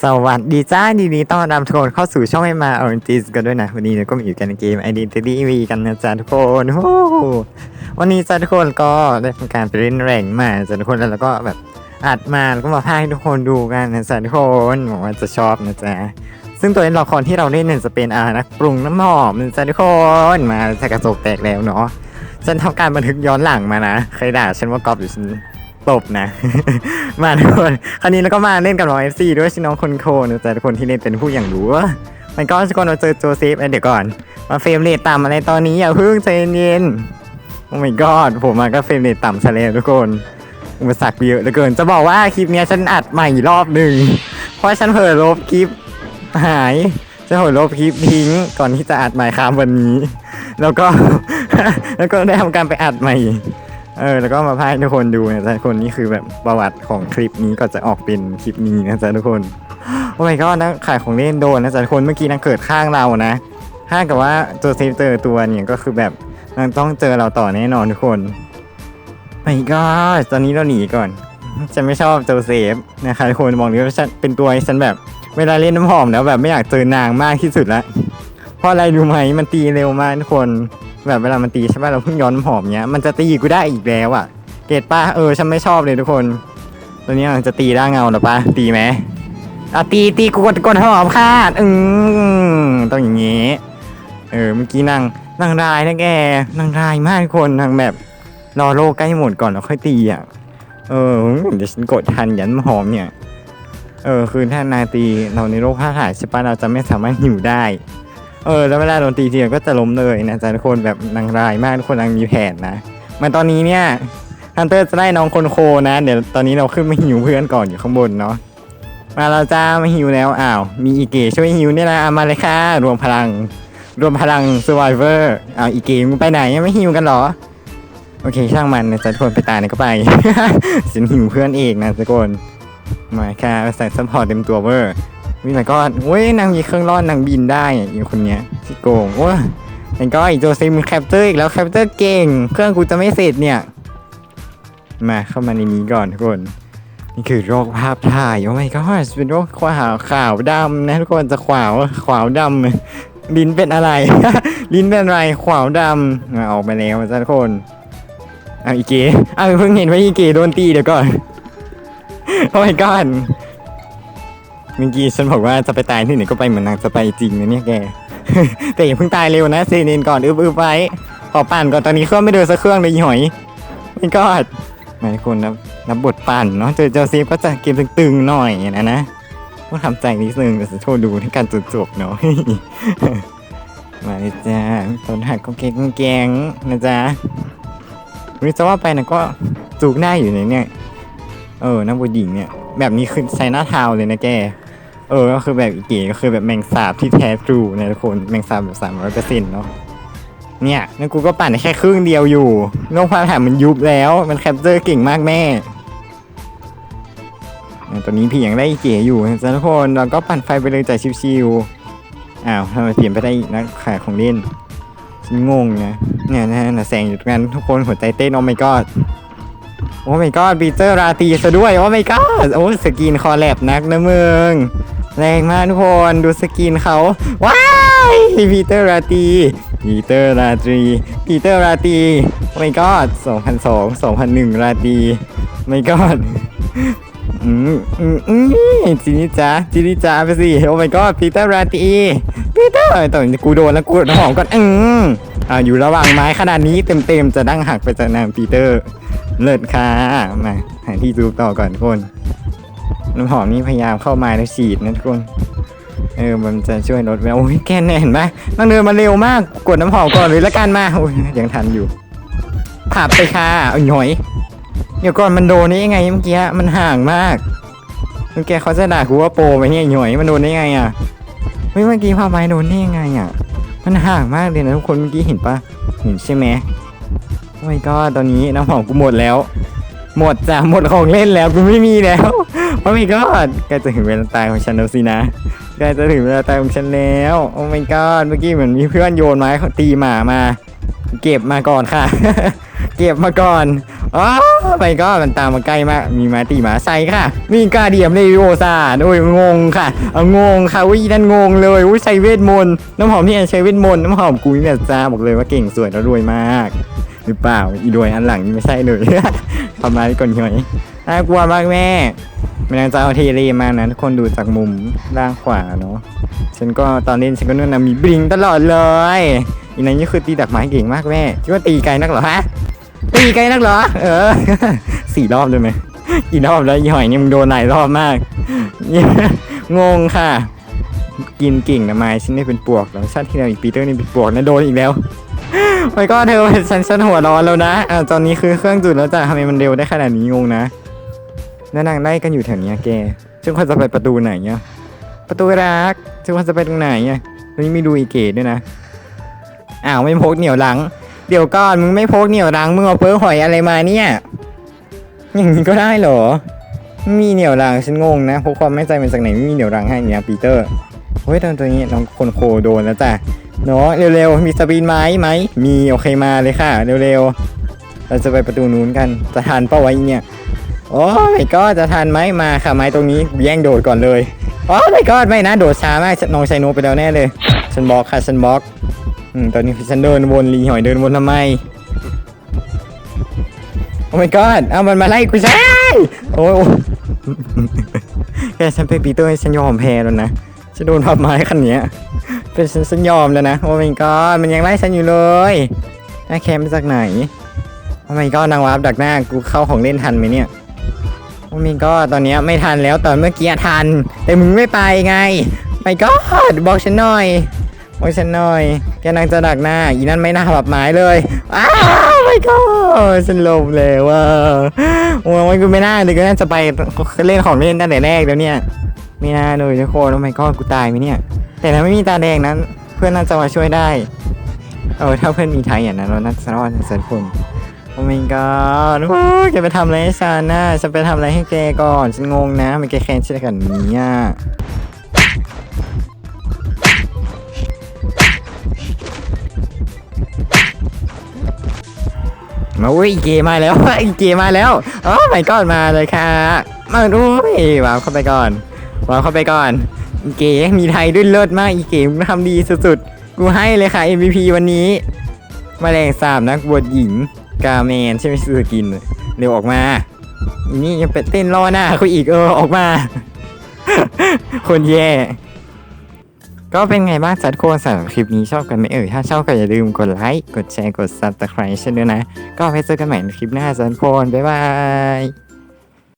สวัสดีจ้าดีดีต้อนรับทุกคนเข้าสู่ช่องไอมาออร์จิสกันด้วยนะ วันนี้เราก็มาอยู่กันในเกม Identity V กันนะจ๊ะทุกคนโอ้วันนี้จ้าทุกคนก็ได้ทำการไปเล่นแรงมาจ้ะทุกคนแล้วเราก็แบบอัดมาแล้วก็มาพากให้ทุกคนดูกันนะจ๊ะทุกคนหวังว่าจะชอบนะจ๊ะซึ่งตัวละครที่เราเล่นเนี่ยจะเป็นอานักปรุงน้ำหอมนะจ๊ะทุกคนมาจะกระจกแตกแล้วเนาะฉันทำการบันทึกย้อนหลังมานะใครด่าฉันว่ากอบหรือฉัน ตบนะ มาทุกคนคราวนี้แล้วก็มาเล่นกับน้องเอฟซีด้วยชื่อน้องคนโคนะจ๊ะทุกคนที่เล่นเป็นผู้อย่างรู้ว่ามันก็ทุกคนเราเจอโจเซฟเอ้ยเดี๋ยวก่อน มาเฟรมเรทต่ำอะไรตอนนี้อย่าเพิ่งใจเย็นโอ้ my god ผมมาก็เฟรมเรทต่ำซะแล้วทุกคนอุปสรรคเยอะเหลือเกิน จะบอกว่าคลิปเนี้ยฉันอัดใหม่รอบหนึ่งเพราะฉันเผลอลบคลิปหายฉันเผลอลบคลิปทิ้งก่อนที่จะอัดใหม่ครับวันนี้ แล้วก็แล้วก็ได้ทำการไปอัดใหม่ เออแล้วก็มาพายทุกคนดูนะจ๊ะทุกคนนี่คือแบบประวัติของคลิปนี้ก็จะออกเป็นคลิปนี้นะจ๊ะทุกคนโอ้ my god นะขายของเล่นโดนนะจ๊ะทุกคนเมื่อกี้นางเกิดข้างเรานะถ้ากับว่าโจเซฟเจอตัวเนี่ยก็คือแบบนางต้องเจอเราต่อแน่นอนทุกคน my god ตอนนี้เราหนีก่อนฉันไม่ชอบโจเซฟนะคะทุกคนบอกเลยว่าฉันเป็นตัวฉันแบบเวลาเล่นน้ำหอมแล้วแบบไม่อยากเจอนางมากที่สุดละเพราะอะไรรู้ไหมมันตีเร็วมากทุกคน แบบเวลามันตีใช่ป่ะเราเพิ่งย้อนหอมเนี้ยมันจะตีกูได้อีกแล้วอะ เกตป้าเออฉันไม่ชอบเลยทุกคนตอนนี้มันจะตีได้เงาหรอป้าตีไหมอะตีตีกูกดกดหอมคาดอืมต้องอย่างงี้เออเมื่อกี้นางนางรายนะแกนางรายมากทุกคนนางแบบรอโลกใกล้หมดก่อนแล้วค่อยตีอะเออเดี๋ยวฉันกดทันยันหอมเนี่ย เออ คือถ้านาตีเราในโรคผ้าถ่ายใช่ปะเราจะไม่สามารถหิวได้ เออแล้วเวลาโดนตีทีก็จะล้มเลยนะจ๊ะทุกคนแบบนางรายมากทุกคนนางมีแผนนะมันตอนนี้เนี่ยฮันเตอร์จะได้น้องคนโคนะเดี๋ยวตอนนี้เราขึ้นมาหิวเพื่อนก่อนอยู่ข้างบนเนาะมาเราจ้ามาหิวแล้วอ้าว มีอีเกช่วยหิวเนี่ยนะมาเลยค่ะรวมพลัง รวมพลัง survivor อ้าวอีเกมึงไปไหนไม่หิวกันหรอ โอเคช่างมันนะจ๊ะทุกคนไปตายไหนก็ไปฉันหิวเพื่อนเองนะทุกคนมาค่ะใส่ซัพพอร์ตเต็มตัวเวอร์ วินาก็เว้ยนางมีเครื่องรอดนางบินได้อีคนเนี้ยที่โกงว้าแล้วก็อีโจเซมแคปเตอร์อีกแล้วแคปเตอร์เก่ง เครื่องกูจะไม่เสร็จเนี่ย มาเข้ามาในนี้ก่อนทุกคนนี่คือโรคภาพถ่ายโอ้ my god เป็นโรคขาวขาวดำนะทุกคนจะขวาวขวาวดำลิ้นเป็นอะไร ลิ้นเป็นอะไรขวาวดำมาออกมาแล้วทุกคนอ้าอีเก๋อ้าวเพิ่งเห็นว่าอีเกโดนตีเดี๋ยวก่อนโอ้ my god เมื่อกี้ฉันบอกว่าจะไปตายที่ไหนก็ไปเหมือนนางจะไปจริงนะเนี่ยแก แต่อย่าเพิ่งตายเร็วนะเซเนนก่อนอึบอึบไว้ขอปั่นก่อนตอนนี้เครื่องไม่เดินสักเครื่องเลยหอยไม่กอดหลายคนนะรับบทปั่นเนาะเจอเจอซีฟก็จะเกมตึงๆหน่อยนะนะต้องทำใจนิดนึงแต่จะโทษดูในการจบจบๆเนาะมาเลยจ้าตอนหักก็เก่งแกงนะจ๊ะรู้จะว่าไปนะก็จูกหน้าอยู่ในเนี่ย เออนักบวหญิงเนี่ย แบบนี้คือใช้หน้าเท้าเลยนะแก เออก็คือแบบอีก๋ก็คือแบบแมงสาบที่แท้ทรูนะทุกคนแมงสาบแบบสามร้อยเปอร์เซ็นต์เนาะเนี่ยนั่นกูก็ปั่นแค่ครึ่งเดียวอยู่โลกพาถามมันยุบแล้ว มันแคปเจอร์เก่งมากแม่ตอนนี้พี่ยังได้อีเก๋อยู่นะทุกคนเราก็ปั่นไฟไปเลยจากชิวๆอ้าวทำไมเปลี่ยนไปได้อีกนะขายของเล่นฉันงงนะเนี่ยนะนะแสงอยู่ตรงนั้นทุกคนหัวใจเต้นโอ้ my god โอ้ my god ปีเตอร์ราตีซะด้วย โอ้ my god โอ้สกินคอแลบนักนะมึง แรงมากทุกคนดูสกินเขา ว้ายปีเตอร์ราตีปีเตอร์ราตรีปีเตอร์ราตีโอ้ my god 2002 2001 ราตี my god อืมอืมอืมจีนี่จ้าจีนี่จ้าไปสิ โอ้ my god ปีเตอร์ราตีปีเตอร์ตอนกูโดนแล้วกูโดนหอมก่อนอืมอ่าอยู่ระหว่างไม้ขนาดนี้เต็มๆจะดั้งหักไปจากนางปีเตอร์ เลิศค่ะมาหาที่ซูมต่อก่อนทุกคนน้ำหอมนี่พยายามเข้ามาแล้วฉีดนะทุกคนเออมันจะช่วยลดแววโอ้ยแกนเนี่ยเห็นไหมต้องเดินมาเร็วมากกดน้ำหอมก่อนเลยละกันมาโอ้ยยังทันอยู่ผับไปค่ะเอาหน่อยเดี๋ยวก่อนมันโดนได้ยังไงเมื่อกี้มันห่างมากเมื่อกี้เขาจะด่ากูว่าโปรไปเนี่ยหน่อยมันโดนได้ไงอะเฮ้ยเมื่อกี้พาไม้โดนได้ยังไงอะ มันห่างมากเลยนะทุกคนเมื่อกี้เห็นปะเห็นใช่ไหม โอ้ยก็ตอนนี้น้ำหอมกูหมดแล้ว หมดจ้ะหมดของเล่นแล้วกูไม่มีแล้วโอ้ my god ใกล้จะถึงเวลาตายของฉันแล้วสินะใกล้จะถึงเวลาตายของฉันแล้วโอ้ my god เมื่อกี้เหมือนมีเพื่อนโยนไม้ตีหมามา เก็บมาก่อนค่ะ เก็บมาก่อนอ๋อไปก็มันตามมาใกล้มาก มีมาตีหมาใส่ค่ะ มีกาเดียมเลยโอซาโอ้ยงงค่ะเอางงค่ะอุ้ยนั่นงงเลยอุ้ยใช้เวทมนต์น้ำหอมที่แอนใช้เวทมนต์น้ำหอมกูเนี่ยจ้าบอกเลยว่าเก่งสวยแล้วรวยมาก หรือเปล่า อีรวยอันหลังนี่ไม่ใช่เลยทำร้ายก่อนหน่อยน่ากลัวมากแม่มันยังจะเอาเทเลมานะทุกคนดูจากมุมด้านขวาเนาะฉันก็ตอนเล่นฉันก็นู่นนะมีบลิงตลอดเลยอีนั้นนี่คือตีดักไม้เก่งมากแม่คิดว่าตีไกลนักเหรอฮะตีไกลนักเหรอ เออสี่รอบเลยไหมกี่รอบแล้วอีหอยนี่มึงโดนหลายรอบมากงงค่ะ กินกิ่งนะไม้ฉันนี่เป็นปวกแล้วชาติที่แล้วอีกปีเตอร์นี่เป็นปวกนะโดนอีกแล้ว ไม่ก็เธอเป็นฉันฉันหัวร้อนแล้วนะอ่าตอนนี้คือเครื่องจุดแล้วจ้ะทำไมมันเร็วได้ขนาดนี้งงนะแล้วนางไล่กันอยู่แถวเนี้ยแกซึ่งคนจะไปประตูไหนเนี่ยประตูรักซึ่งคนจะไปตรงไหนเนี่ยวันนี้มีดูอีเกตด้วยนะอ้าวไม่พกเหนียวหลัง เดี๋ยวก่อนมึงไม่พกเหนียวรังมึงเอาเปิ้ลหอยอะไรมาเนี่ยอย่างนี้ก็ได้เหรอมีเหนียวรังฉันงงนะพกความไม่ใจมันจากไหนไม่มีเหนียวรังให้เนี่ยปีเตอร์เฮ้ยตอนตัวนี้น้องคนโคโดนแล้วจ้ะ เนาะเร็วๆ มีสปีนไม้ไหม มีโอเคมาเลยค่ะ เร็วๆ เราจะไปประตูนู้นกัน จะทันเป้าไว้เนี่ย โอ้ไม่ก็จะทันไหมมาค่ะไม้ตรงนี้แย่งโดดก่อนเลยโอ้ไม่ก็ไม่นะโดดช้ามากน้องชายโนไปแล้วแน่เลย ฉันบล็อกค่ะฉันบล็อกอืมตอนนี้ฉันเดินวนรีหอยเดินวนทำไมโอ้ my god เอามันมาไล่กูใช่โอ้ยโอ้ยแค่ฉันเป็นปีเตอร์ฉันยอมแพ้แล้วนะฉันโดนพับไม้คันนี้ เป็นฉันฉันยอมแล้วนะโอ้ my god มันยังไล่ฉันอยู่เลยน่าแคมมาจากไหนโอ้ my god นางวาร์ปดักหน้ากูเข้าของเล่นทันไหมเนี่ยโอ้ my god ตอนนี้ไม่ทันแล้วตอนเมื่อกี้ทัน แต่มึงไม่ไปไง my god บอกฉันหน่อยโอ้ยฉันหน่อยแกนางจะดักหน้า อีนั่นไม่น่าแบบไม้เลยอ้าวไม่ก็ฉันลมเลยว่าโอ้ยกูไม่น่าเลยก็น่าจะไปเล่นของเล่นตั้งแต่แรกแล้วเนี่ย ไม่น่าเลยทุกคนโอ้ไม่ก็กูตายไหมเนี่ย แต่ถ้าไม่มีตาแดงนั้น เพื่อนน่าจะมาช่วยได้ เออถ้าเพื่อนมีไทยอย่างนั้นเราน่าจะรอดสักคนโอ้ไม่ก็โอ้ยแกไปทำอะไรให้ฉันนะฉันไปทำอะไรให้แกก่อนฉันงงนะมันแกแค้นฉันขนาดนี้อะมาอุ้ยเกมาแล้วอีเกมาแล้วอ๋อไม่ก่อนมาเลยค่ะมาดูวางเข้าไปก่อนวางเข้าไปก่อน อีเก๋มีไทยด้วยเลิศมากอีเกมึงทำดีสุดๆกูให้เลยค่ะ MVP วันนี้มแมลงสาบนักบวชหญิง กาเมนใช่ไหมซื้อกินเร็วออกมาอีนี่ยังไปเต้นรอหน้าเขาอีกเออออกมา คนแย่ ก็เป็นไงบ้างจัดโคนสำหรับคลิปนี้ชอบกันไหมเอ่ยถ้าชอบก็อย่าลืมกดไลค์กดแชร์กด subscribe เช่นด้วยนะ ก็ไปเจอกันใหม่ในคลิปหน้าจัดโคนบ๊ายบาย